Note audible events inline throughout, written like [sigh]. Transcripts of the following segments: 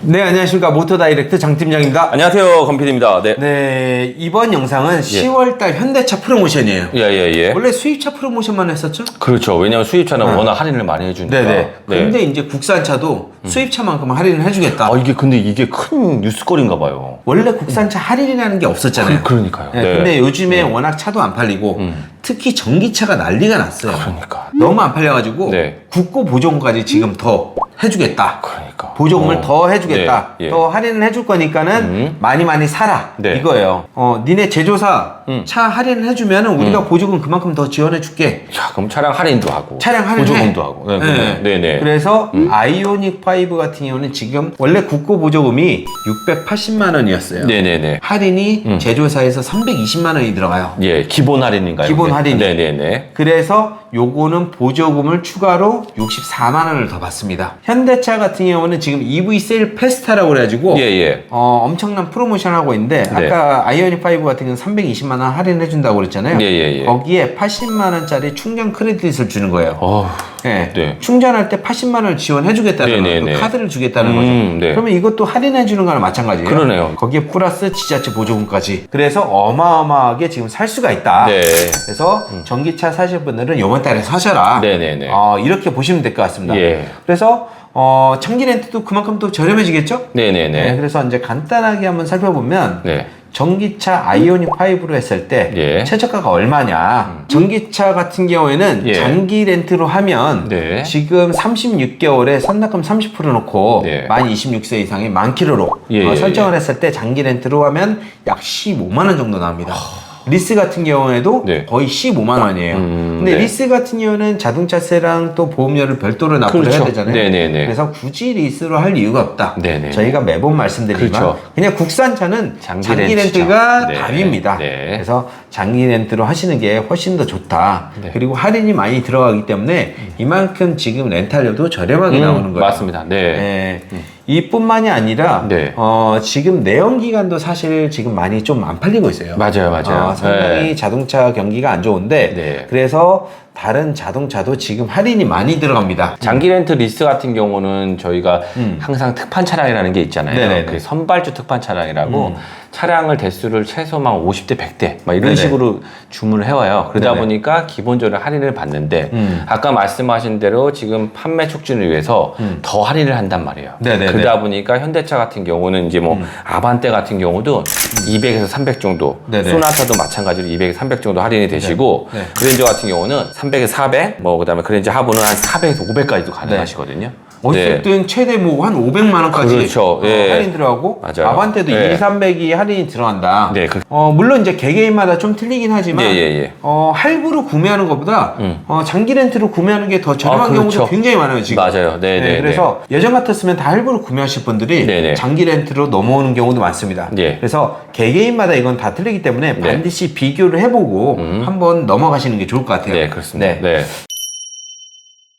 네, 안녕하십니까. 모터 다이렉트 장팀장입니다. 안녕하세요, 건필입니다. 네. 네, 이번 영상은 10월달 현대차 프로모션이에요. 예, 예, 예. 원래 수입차 프로모션만 했었죠? 그렇죠. 왜냐면 수입차는 워낙 할인을 많이 해주니까. 네네. 네. 근데 이제 국산차도 수입차만큼 할인을 해주겠다. 아, 이게 근데 이게 큰 뉴스거리인가 봐요. 원래 국산차 할인이라는 게 없었잖아요. 그, 그러니까요. 네, 네. 근데 요즘에 워낙 차도 안 팔리고 특히 전기차가 난리가 났어요. 그러니까. 너무 안 팔려가지고 네. 국고 보조금까지 지금 더 해주겠다. 그러니까. 보조금을 어. 더 해주겠다. 네, 예. 더 할인을 해줄 거니까는 음. 많이 많이 사라. 네. 이거예요. 어, 니네 제조사 음. 차 할인을 해주면 은 우리가 보조금 그만큼 더 지원해 줄게. 자, 그럼 차량 할인도 하고. 차량 할인 보조금도 하고. 네, 네. 네, 네. 그래서 아이오닉 5 같은 경우는 지금 원래 국고 보조금이 680만 원이었어요. 네, 네, 네. 할인이 음. 제조사에서 320만 원이 들어가요. 예, 기본 할인인가요? 기본 이게? 할인이. 네, 네, 네. 그래서 요거는 보조금을 추가로 64만 원을 더 받습니다. 현대차 같은 경우는 지금 EV 세일 페스타라고 그래가지고 예, 예. 어, 엄청난 프로모션 하고 있는데 네. 아까 아까 아이오닉 5 같은 경우는 320만 원 할인해 준다고 그랬잖아요. 예, 예, 예. 거기에 80만 원짜리 충전 크레딧을 주는 거예요. 어, 예. 네. 충전할 때 80만 원을 지원해 주겠다는 네. 네, 그 네. 카드를 주겠다는 음, 거죠. 네. 그러면 이것도 할인해 주는 거랑 마찬가지예요. 그러네요. 거기에 플러스 지자체 보조금까지. 그래서 어마어마하게 지금 살 수가 있다. 네. 그래서 전기차 사실 분들은 이번 달에 사셔라. 네, 네, 네. 어, 이렇게 보시면 될 것 같습니다. 예. 그래서 어, 청기 렌트도 그만큼 또 저렴해지겠죠? 네, 네, 네, 네. 그래서 이제 간단하게 한번 살펴보면 네. 전기차 아이오닉 5로 했을 때 예. 음. 최저가가 얼마냐? 전기차 같은 경우에는 예. 장기 렌트로 하면 네. 지금 36개월에 선납금 30% 놓고 네. 만 26세 이상의 만 킬로로 예, 어, 예, 설정을 했을 때 장기 렌트로 하면 약 15만 원 정도 나옵니다. 리스 같은 경우에도 네. 거의 15만 원이에요. 음, 근데 네. 리스 같은 경우는 자동차세랑 또 보험료를 별도로 납부를 그렇죠. 해야 되잖아요. 네네네. 그래서 굳이 리스로 할 이유가 없다. 네네. 저희가 매번 말씀드리지만 그렇죠. 그냥 국산차는 장기, 장기. 렌트가 네. 답입니다. 네. 그래서 장기 렌트로 하시는 게 훨씬 더 좋다. 네. 그리고 할인이 많이 들어가기 때문에 이만큼 지금 렌탈료도 저렴하게 음, 나오는 거예요. 맞습니다. 네. 네. 이뿐만이 아니라 네. 어, 지금 내연기관도 사실 지금 많이 좀 안 팔리고 있어요. 맞아요, 맞아요. 어, 상당히 네. 자동차 경기가 안 좋은데 네. 그래서 다른 자동차도 지금 할인이 많이 들어갑니다. 장기 렌트 리스 같은 경우는 저희가 항상 특판 차량이라는 게 있잖아요. 음. 네네네. 음. 그 선발주 특판 차량이라고 차량을 대수를 최소만 50대 100대 막 이런 네네. 식으로 주문을 해와요. 그러다 네네. 보니까 기본적으로 할인을 받는데 음. 아까 말씀하신 대로 지금 판매 촉진을 위해서 더 할인을 한단 말이에요. 음. 네네네. 음. 그러다 보니까 현대차 같은 경우는 이제 뭐 아반떼 같은 경우도 200에서 300 정도, 네네. 소나타도 마찬가지로 200에서 300 정도 할인이 되시고 네. 그랜저 같은 경우는 300에서 400, 뭐 그다음에 그랜저 하부는 한 400에서 500까지도 가능하시거든요. 어쨌든 최대 뭐 한 500만 원까지 그렇죠. 어, 예. 할인 들어가고 맞아요. 아반떼도 예. 2, 300이 할인이 들어간다. 네, 그- 어, 물론 이제 개개인마다 좀 틀리긴 하지만 예, 예, 예. 어, 할부로 구매하는 것보다 음. 어, 장기 렌트로 구매하는 게 더 저렴한 아, 그렇죠. 경우도 굉장히 많아요 지금. 맞아요. 네, 네, 그래서 예전 같았으면 다 할부로 구매하실 분들이 네, 네. 장기 렌트로 넘어오는 경우도 많습니다. 예. 그래서 개개인마다 이건 다 틀리기 때문에 네. 반드시 비교를 해보고 한번 넘어가시는 게 좋을 것 같아요. 네, 그렇습니다. 네. 네.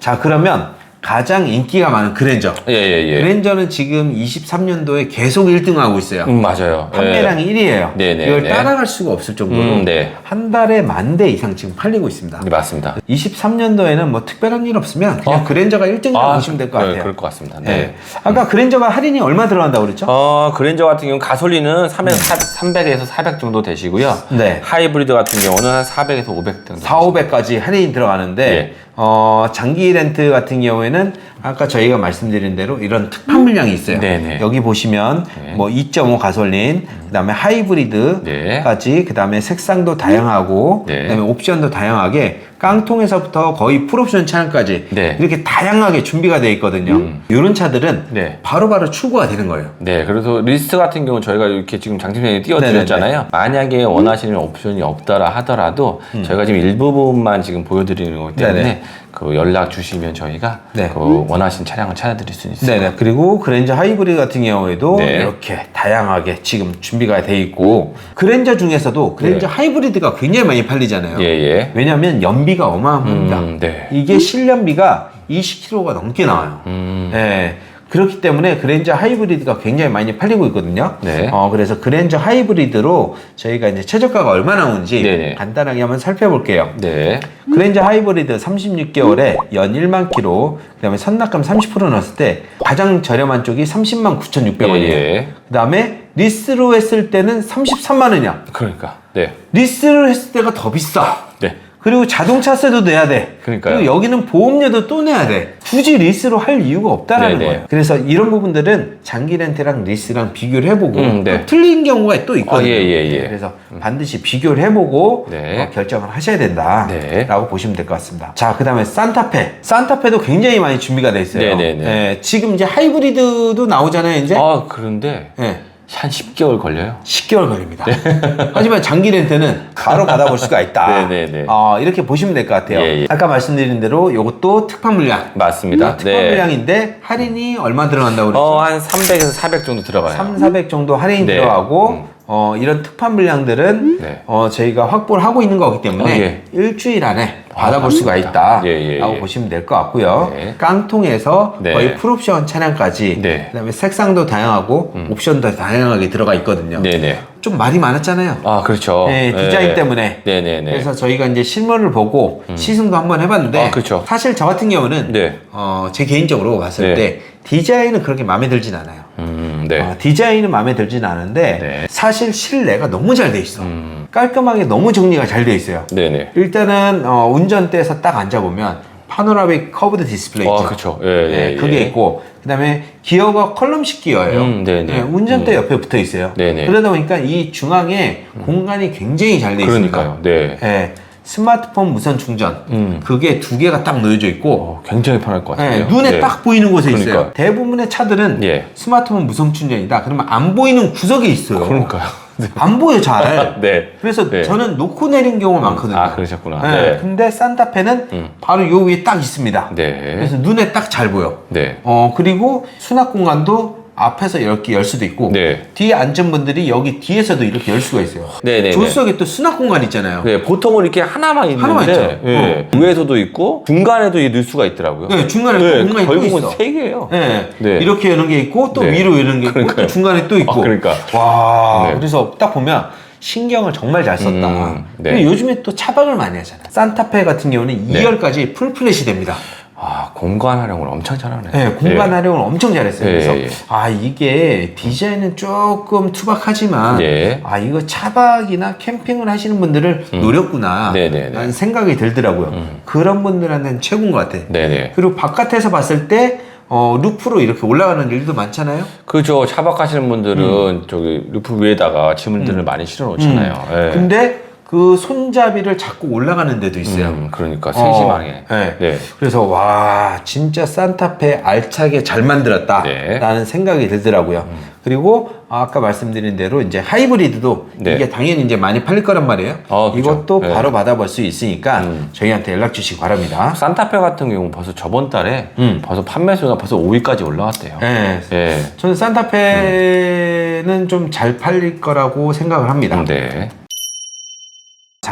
자 그러면 가장 인기가 많은 그랜저. 예, 예, 예. 그랜저는 지금 23년도에 계속 1등하고 있어요. 음, 맞아요. 판매량 예. 1위예요. 네, 네, 이걸 네. 따라갈 수가 없을 정도로 음, 네. 한 달에 만 대 이상 지금 팔리고 있습니다. 네, 맞습니다. 23년도에는 뭐 특별한 일 없으면 그냥 어? 그랜저가 1등이라고 보시면 될것 네, 같아요. 그럴 것 같습니다. 네. 네. 아까 그랜저가 할인이 얼마 들어간다고 그랬죠? 어, 그랜저 같은 경우는 가솔린은 300, 300에서 400 정도 되시고요. 네. 하이브리드 같은 경우는 한 400에서 500 정도. 4, 500까지 할인이 들어가는데 예. 어, 장기 렌트 같은 경우에는 아까 저희가 말씀드린 대로 이런 특판 물량이 있어요. 네네. 여기 보시면 네. 뭐 2.5 가솔린, 그다음에 하이브리드까지 그다음에 색상도 다양하고 네. 그다음에 옵션도 다양하게 깡통에서부터 거의 풀옵션 차량까지 네. 이렇게 다양하게 준비가 되어 있거든요. 이런 차들은 네. 바로바로 출고가 되는 거예요. 네, 그래서 리스트 같은 경우 저희가 이렇게 지금 장팀장이 띄워드렸잖아요. 만약에 원하시는 옵션이 없더라 하더라도 저희가 지금 일부분만 지금 보여드리는 거기 때문에 음. 네네. 그 연락 주시면 저희가 네. 그 원하시는 차량을 찾아드릴 수 있습니다. 네네. 그리고 그랜저 하이브리드 같은 경우에도 네. 이렇게 다양하게 지금 준비가 돼 있고 그랜저 중에서도 그랜저 네. 하이브리드가 굉장히 많이 팔리잖아요. 예, 예. 왜냐하면 연비가 어마어마합니다. 음, 네. 이게 실연비가 20km가 넘게 나와요. 음, 네. 그렇기 때문에 그랜저 하이브리드가 굉장히 많이 팔리고 있거든요. 네. 어, 그래서 그랜저 하이브리드로 저희가 이제 최저가가 얼마 나오는지 네네. 간단하게 한번 살펴볼게요. 네. 그랜저 하이브리드 36개월에 연 1만 킬로, 그다음에 선납금 30% 넣었을 때 가장 저렴한 쪽이 30만 9,600원이에요. 예, 예. 그다음에 리스로 했을 때는 33만 원이야. 그러니까. 네. 리스를 했을 때가 더 비싸. 네. 그리고 자동차세도 내야 돼. 그러니까요. 리고 여기는 보험료도 또 내야 돼. 굳이 리스로 할 이유가 없다라는 네네. 거예요. 그래서 이런 부분들은 장기 렌트랑 리스랑 비교를 해보고 음, 네. 또 틀린 경우가 또 있거든요. 아, 예, 예, 예. 그래서 반드시 비교를 해보고 네. 어, 결정을 하셔야 된다라고 네. 보시면 될 것 같습니다. 자, 그다음에 산타페. 산타페도 굉장히 많이 준비가 돼 있어요. 네네네. 예, 지금 이제 하이브리드도 나오잖아요, 이제. 아, 그런데 예. 한 10개월 걸려요. 10개월 걸립니다. [laughs] 하지만 장기 렌트는 바로 받아볼 수가 있다. 네 네 네. [laughs] 어, 이렇게 보시면 될 것 같아요. 예, 예. 아까 말씀드린 대로 이것도 특판 물량. 맞습니다. 특판 네. 물량인데 할인이 얼마 들어간다고 그랬죠? 어, 한 300에서 400 정도 들어가요. 3, 400 정도 할인이 네. 들어가고 음. 어, 이런 특판 물량들은 네. 어, 저희가 확보를 하고 있는 거기 때문에 어, 예. 일주일 안에 아, 받아볼 수가 맞습니다. 있다. 예, 예, 라고 예. 보시면 될 것 같고요. 네. 깡통에서 네. 거의 풀옵션 차량까지 네. 그다음에 색상도 다양하고 옵션도 다양하게 들어가 있거든요. 네 네. 좀 말이 많았잖아요. 아, 그렇죠. 네, 디자인 때문에. 네네 네. 그래서 저희가 이제 실물을 보고 시승도 한번 해봤는데 아, 그렇죠. 사실 저 같은 경우는 네. 어, 제 개인적으로 봤을 네. 때 디자인은 그렇게 마음에 들진 않아요. 음, 네. 어, 디자인은 마음에 들진 않은데 네. 사실 실내가 너무 잘 돼 있어. 음. 깔끔하게 너무 정리가 잘 돼 있어요. 네네. 일단은 어, 운전대에서 딱 앉아보면 파노라믹 커브드 디스플레이 있죠. 아, 그렇죠. 예, 예, 네, 예. 그게 있고 그다음에 기어가 컬럼식 기어예요. 음, 네네. 운전대 옆에 붙어 있어요. 네네. 그러다 보니까 이 중앙에 공간이 굉장히 잘 돼 있습니다. 그러니까요. 네. 네, 스마트폰 무선 충전 음. 그게 두 개가 딱 놓여져 있고 어, 굉장히 편할 것 네, 같아요. 눈에 네. 딱 보이는 곳에 있어요. 그러니까요. 대부분의 차들은 예. 스마트폰 무선 충전이다. 그러면 안 보이는 구석에 있어요. 그러니까요. 네. 안 보여 잘. 네. 그래서 네. 저는 놓고 내린 경우가 많거든요. 아, 그러셨구나. 네. 네. 근데 산타페는 음. 바로 요 위에 딱 있습니다. 네. 그래서 눈에 딱 잘 보여. 네. 어 그리고 수납 공간도 앞에서 이렇게 열 수도 있고 네. 뒤에 앉은 분들이 여기 뒤에서도 이렇게 열 수가 있어요. 네네네. 조수석에 또 수납 공간 있잖아요. 네, 보통은 이렇게 하나만 있는데 하나만 있죠. 예. 위에서도 있고 중간에도 이 넣을 수가 있더라고요. 네, 중간에 또 네, 공간이 또 결국은 있어. 세 개예요. 네. 네. 이렇게 여는 게 있고 또 네. 위로 여는 게 있고 그러니까요. 또 중간에 또 있고. 아, 그러니까. 와. 네. 그래서 딱 보면 신경을 정말 잘 썼다. 음, 네. 근데 요즘에 또 차박을 많이 하잖아요. 산타페 같은 경우는 네. 2열까지 풀플랫이 됩니다. 아, 공간 활용을 엄청 잘하네. 네, 공간 활용을 엄청 잘했어요. 예, 그래서 예. 아 이게 디자인은 조금 투박하지만 예. 아 이거 차박이나 캠핑을 하시는 분들을 노렸구나 음. 네네네. 음. 라는 생각이 들더라고요. 그런 분들한테는 최고인 것 같아. 네 네. 그리고 바깥에서 봤을 때 어, 루프로 이렇게 올라가는 일도 많잖아요. 그죠. 차박하시는 분들은 음. 저기 루프 위에다가 짐들을 많이 실어 놓잖아요. 예. 근데 그 손잡이를 잡고 올라가는 데도 있어요. 음, 그러니까 세심하게. 어, 네. 네. 그래서 와 진짜 산타페 알차게 잘 만들었다라는 네. 생각이 들더라고요. 그리고 아까 말씀드린 대로 이제 하이브리드도 네. 이게 당연히 이제 많이 팔릴 거란 말이에요. 아, 그죠. 이것도 네. 바로 받아볼 수 있으니까 음. 저희한테 연락 주시기 바랍니다. 산타페 같은 경우는 벌써 저번 달에 음. 벌써 판매 수가 벌써 5위까지 올라왔대요. 네. 예. 저는 산타페는 좀잘 팔릴 거라고 생각을 합니다. 음, 네.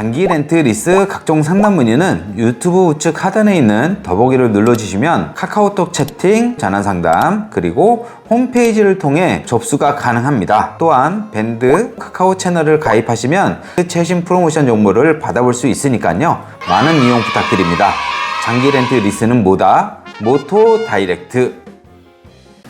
장기 렌트 리스 각종 상담 문의는 유튜브 우측 하단에 있는 더보기를 눌러주시면 카카오톡 채팅, 전화 상담, 그리고 홈페이지를 통해 접수가 가능합니다. 또한 밴드 카카오 채널을 가입하시면 최신 프로모션 정보를 받아볼 수 있으니까요. 많은 이용 부탁드립니다. 장기 렌트 리스는 뭐다? 모토 다이렉트.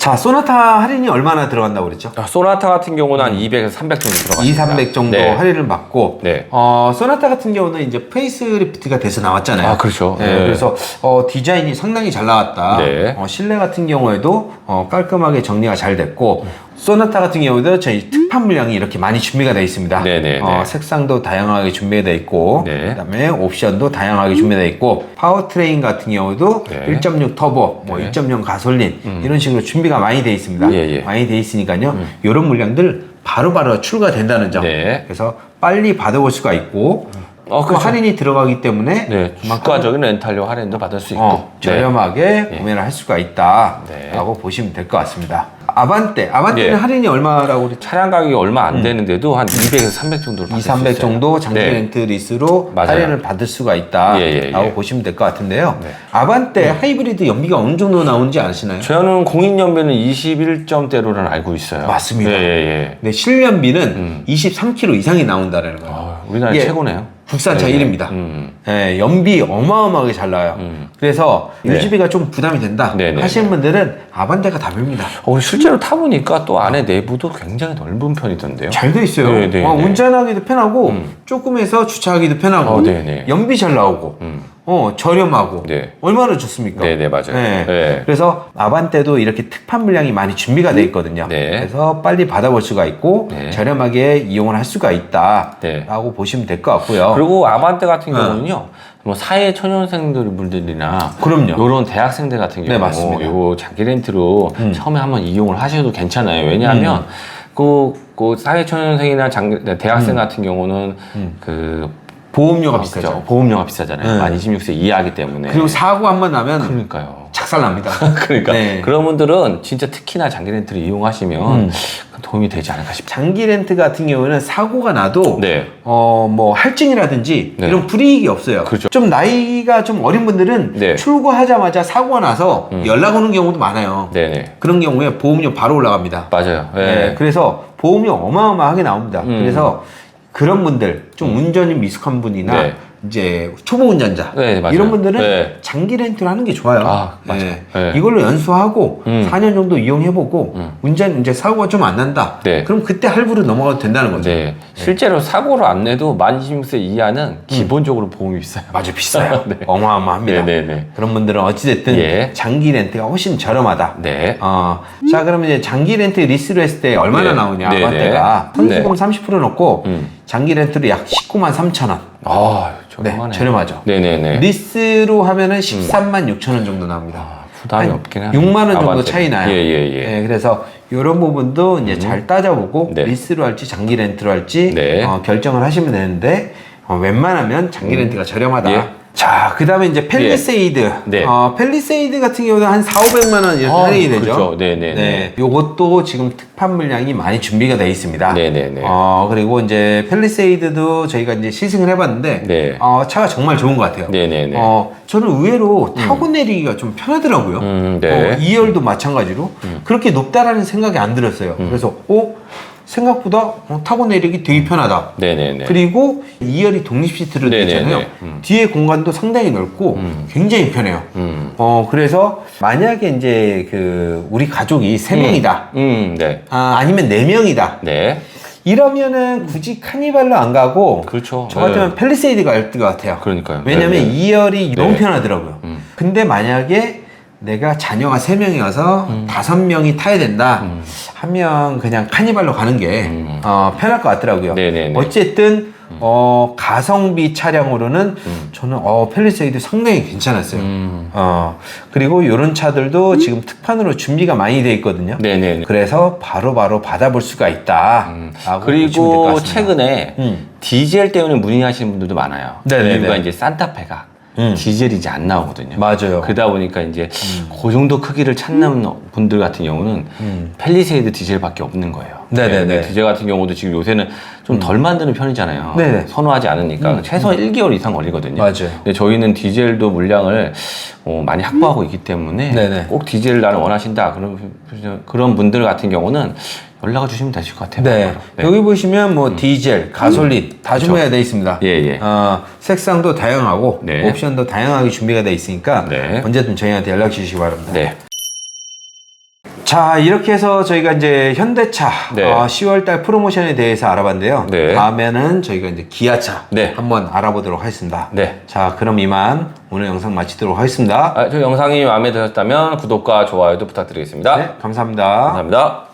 자, 소나타 할인이 얼마나 들어간다고 그랬죠? 아, 소나타 같은 경우는 한 200에서 300 정도 들어갔습니다. 2, 300 정도 네. 할인을 받고 네. 어, 소나타 같은 경우는 이제 페이스리프트가 돼서 나왔잖아요. 아, 그렇죠. 네, 네. 그래서 어, 디자인이 상당히 잘 나왔다. 네. 어, 실내 같은 경우에도 어, 깔끔하게 정리가 잘 됐고 소나타 같은 경우도 저희 특판 물량이 이렇게 많이 준비가 되어 있습니다. 네, 네, 어, 네. 색상도 다양하게 준비되어 있고 네. 그다음에 옵션도 다양하게 준비되어 있고 파워트레인 같은 경우도 네. 1.6 터보, 뭐 네. 음. 2.0 가솔린 이런 식으로 준비가 많이 되어 있습니다. 예, 예. 많이 되어 있으니까요. 이런 물량들 바로바로 출가된다는 점. 네. 그래서 빨리 받아볼 수가 있고 어, 또 그렇죠. 할인이 들어가기 때문에 네. 주가적인 렌탈료 할인도 받을 수 있고. 어, 네. 저렴하게 구매를 할 수가 있다라고 네. 보시면 될 것 같습니다. 아반떼. 아반떼는 예. 할인이 얼마라고 그랬죠? 차량 가격이 얼마 안 되는데도 한 200에서 300 정도로 2, 받을 수300 있어요. 정도 장기 네. 렌트 리스로 맞아요. 할인을 받을 수가 있다라고 예, 예, 예. 보시면 될 것 같은데요. 네. 아반떼 하이브리드 연비가 어느 정도 나오는지 아시나요? 저는 공인 연비는 21점대로는 알고 있어요. 맞습니다. 예, 예, 예. 네, 실연비는 23km 이상이 나온다는 거예요. 아, 우리나라 예. 최고네요. 국산차 네, 네. 1위입니다. 음. 예, 연비 어마어마하게 잘 나와요. 그래서 네. 유지비가 좀 부담이 된다 네, 네, 하시는 분들은 아반떼가 답입니다. 어, 실제로 타보니까 또 안에 내부도 굉장히 넓은 편이던데요. 잘 돼 있어요. 네, 네, 어, 네. 운전하기도 편하고 음. 조금해서 주차하기도 편하고 어, 네, 네. 연비 잘 나오고 음. 어, 저렴하고 네. 얼마나 좋습니까? 네, 네, 맞아요. 네. 네. 그래서 아반떼도 이렇게 특판 물량이 많이 준비가 돼 있거든요. 네. 그래서 빨리 받아볼 수가 있고 네. 저렴하게 이용을 할 수가 있다라고 네. 보시면 될 것 같고요. 그리고 아반떼 같은 네. 경우는요. 뭐 사회 초년생들 분들이나 그럼요. 요런 대학생들 같은 경우 네, 맞습니다. 요 장기 렌트로 음. 처음에 한번 이용을 하셔도 괜찮아요. 왜냐하면 그, 그 사회 초년생이나 장, 대학생 같은 경우는 음. 그 보험료가 아, 비싸죠. 그죠. 보험료가 비싸잖아요. 네. 만 26세 이하기 때문에. 그리고 사고 한 번 나면 그러니까요. 작살납니다. [laughs] 그러니까 네. 그런 분들은 진짜 특히나 장기 렌트를 이용하시면 음. 도움이 되지 않을까 싶어요. 장기 렌트 같은 경우에는 사고가 나도 네. 어뭐 할증이라든지 네. 이런 불이익이 없어요. 그렇죠. 좀 나이가 좀 어린 분들은 네. 음. 출고하자마자 사고가 나서 연락 오는 경우도 많아요. 네네. 그런 경우에 보험료 바로 올라갑니다. 맞아요. 네. 네. 그래서 보험료 어마어마하게 나옵니다. 음. 그래서 그런 분들 좀 운전이 미숙한 분이나 네. 이제 초보 운전자 네, 맞아요. 이런 분들은 네. 장기 렌트를 하는 게 좋아요. 아, 맞아요. 네. 네. 이걸로 연수하고 음. 4년 정도 이용해보고 음. 운전 이제 사고가 좀 안 난다. 네. 그럼 그때 할부로 넘어가도 된다는 거죠. 네. 실제로 사고를 안 내도 만 26세 이하는 기본적으로 보험이 비싸요. 맞아 비싸요. [laughs] 네. 어마어마합니다. 네 네 네. 그런 분들은 어찌됐든 예. 장기 렌트가 훨씬 저렴하다. 네. 어, 자 그러면 이제 장기 렌트 리스로 했을 때 얼마나 네. 나오냐 네, 아반떼가 네. 선수금 30% 넣고 음. 장기 렌트로 약 19만 3천 원. 아, 네, 저렴하네. 저렴하죠. 네네네. 음. 리스로 하면은 13만 6천 원 정도 나옵니다. 아, 부담이 한 없긴 하네. 6만 원 정도 아반떼. 차이 나요. 예, 예, 예. 네, 그래서 이런 부분도 이제 잘 따져보고 네. 리스로 할지 장기 렌트로 할지 네. 어, 결정을 하시면 되는데 어, 웬만하면 장기 렌트가 저렴하다. 예. 자, 그 다음에 이제 펠리세이드. 네. 어, 펠리세이드 같은 경우는 한 4, 500만 원 이렇게 아, 할인이 되죠. 그렇죠. 네네네. 네. 요것도 지금 특판 물량이 많이 준비가 되어 있습니다. 네네네. 어, 그리고 이제 펠리세이드도 저희가 이제 시승을 해봤는데, 네. 어, 차가 정말 좋은 것 같아요. 네네네. 어, 저는 의외로 타고 내리기가 좀 편하더라고요. 음, 네. 어, 2열도 마찬가지로 그렇게 높다라는 생각이 안 들었어요. 음. 그래서 어 생각보다 어, 타고 내리기 되게 편하다. 네네네. 그리고 2열이 독립 네네네. 있잖아요. 음. 뒤에 공간도 상당히 넓고 음. 굉장히 편해요. 음. 어 그래서 만약에 이제 그 우리 가족이 세 명이다. 음, 네. 아, 아니면 네 명이다. 네. 이러면은 굳이 카니발로 안 가고 그렇죠. 저 같으면 네. 펠리세이드 갈 것 같아요. 그러니까요. 왜냐면 네, 네. 2열이 너무 네. 편하더라고요. 음. 근데 만약에 내가 자녀가 3명이어서 음. 다섯 명이 타야 된다 하면 그냥 카니발로 가는 게 음. 어, 편할 것 같더라고요. 네네네. 어쨌든 어, 가성비 차량으로는 저는 어, 펠리세이드 상당히 괜찮았어요. 음. 어, 그리고 이런 차들도 지금 특판으로 준비가 많이 돼 있거든요. 네네네. 그래서 바로바로 받아볼 수가 있다. 음. 라고 보시면 될것 그리고 같습니다. 최근에 음. 디젤 때문에 문의하시는 분들도 많아요. 네네네. 이유가 이제 산타페가 음. 디젤이 이제 안 나오거든요. 맞아요. 그러다 보니까 이제 그 정도 크기를 찾는 분들 같은 경우는 음. 펠리세이드 디젤밖에 없는 거예요. 네네네. 근데 디젤 같은 경우도 지금 요새는 좀 덜 만드는 편이잖아요. 네네. 선호하지 않으니까 최소 1개월 이상 걸리거든요. 맞아요. 근데 저희는 디젤도 물량을 어, 많이 확보하고 있기 때문에 네네. 꼭 디젤 나는 원하신다 그런 그런 분들 같은 경우는 연락을 주시면 되실 것 같아요. 네. 바로. 네. 여기 보시면 뭐 디젤, 가솔린 다 준비가 되어 있습니다. 예, 예. 어, 색상도 다양하고 네. 옵션도 다양하게 준비가 되어 있으니까 네. 언제든 저희한테 연락 주시기 바랍니다. 네. 자 이렇게 해서 저희가 이제 현대차 네. 어, 10월달 프로모션에 대해서 알아봤는데요. 네. 다음에는 저희가 이제 기아차 네. 한번 알아보도록 하겠습니다. 네. 자 그럼 이만 오늘 영상 마치도록 하겠습니다. 아, 저 영상이 마음에 드셨다면 구독과 좋아요도 부탁드리겠습니다. 네, 감사합니다. 감사합니다.